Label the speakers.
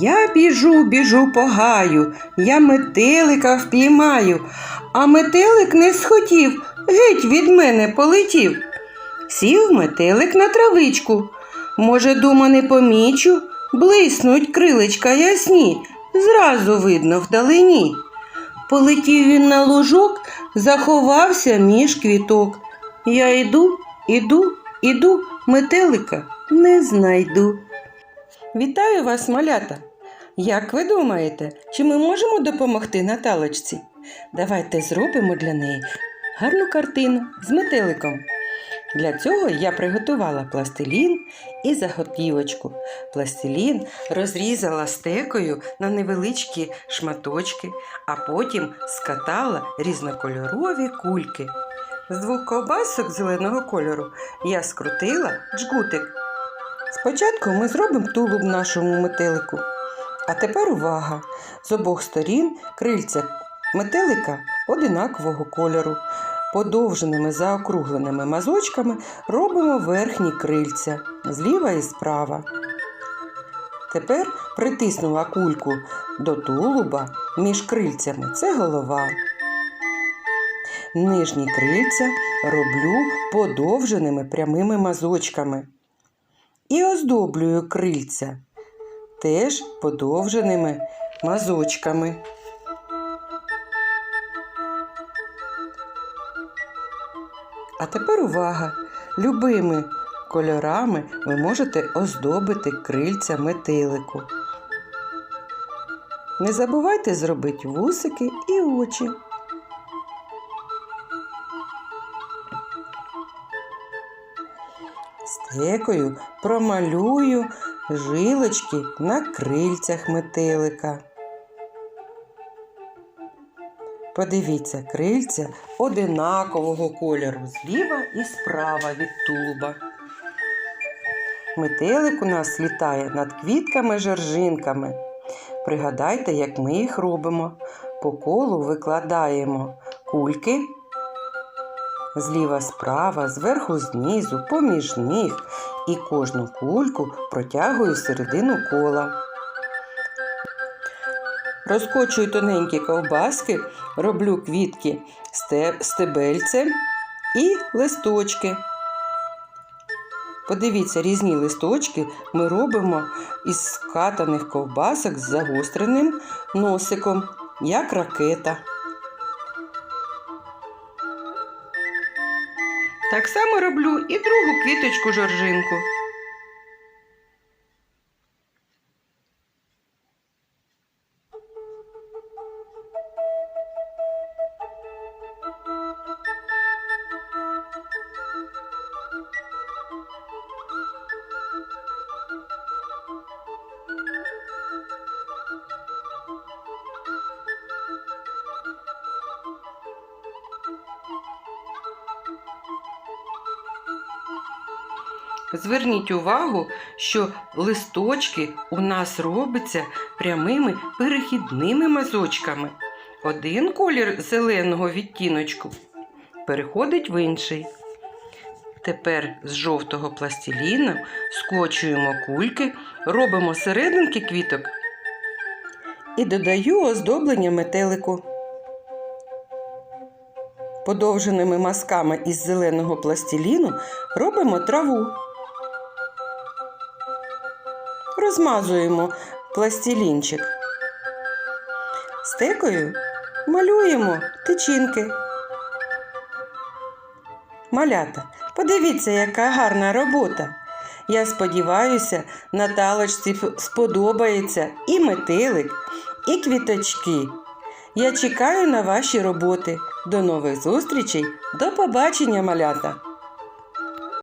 Speaker 1: Я біжу, біжу по гаю, я метелика впіймаю, а метелик не схотів, геть від мене полетів. Сів метелик на травичку. Може, дума, не помічу, блиснуть крилечка ясні, зразу видно вдалині. Полетів він на лужок, заховався між квіток. Я йду, іду, іду, метелика не знайду. Вітаю вас, малята! Як ви думаєте, чи ми можемо допомогти Наталочці? Давайте зробимо для неї гарну картину з метеликом. Для цього я приготувала пластилін і заготівочку. Пластилін розрізала стекою на невеличкі шматочки, а потім скатала різнокольорові кульки. З двох ковбасок зеленого кольору я скрутила джгутик. Спочатку ми зробимо тулуб нашому метелику. А тепер увага! З обох сторін крильця метелика одинакового кольору. Подовженими заокругленими мазочками робимо верхні крильця зліва і справа. Тепер притиснула кульку до тулуба між крильцями це голова. Нижні крильця роблю подовженими прямими мазочками. І оздоблюю крильця теж подовженими мазочками. А тепер увага! Любими кольорами ви можете оздобити крильця метелику. Не забувайте зробити вусики і очі. Стекою промалюю жилочки на крильцях метелика. Подивіться, крильця одинакового кольору зліва і справа від тулуба. Метелик у нас літає над квітками-жоржинками. Пригадайте, як ми їх робимо. По колу викладаємо кульки зліва справа, зверху знизу, поміж них і кожну кульку протягую середину кола. Розкочую тоненькі ковбаски, роблю квітки сте- стебельцем і листочки. Подивіться, різні листочки ми робимо із скатаних ковбасок з загостреним носиком, як ракета. Так само роблю і другу квіточку жоржинку. Зверніть увагу, що листочки у нас робляться прямими перехідними мазочками. Один колір зеленого відтіночку переходить в інший. Тепер з жовтого пластиліна скочуємо кульки, робимо серединки квіток і додаю оздоблення метелику. Подовженими мазками із зеленого пластиліну робимо траву. Розмазуємо пластилінчик. Стекою малюємо тичинки. Малята, подивіться, яка гарна робота. Я сподіваюся, Наталочці сподобається і метелик, і квіточки. Я чекаю на ваші роботи. До нових зустрічей. До побачення, малята!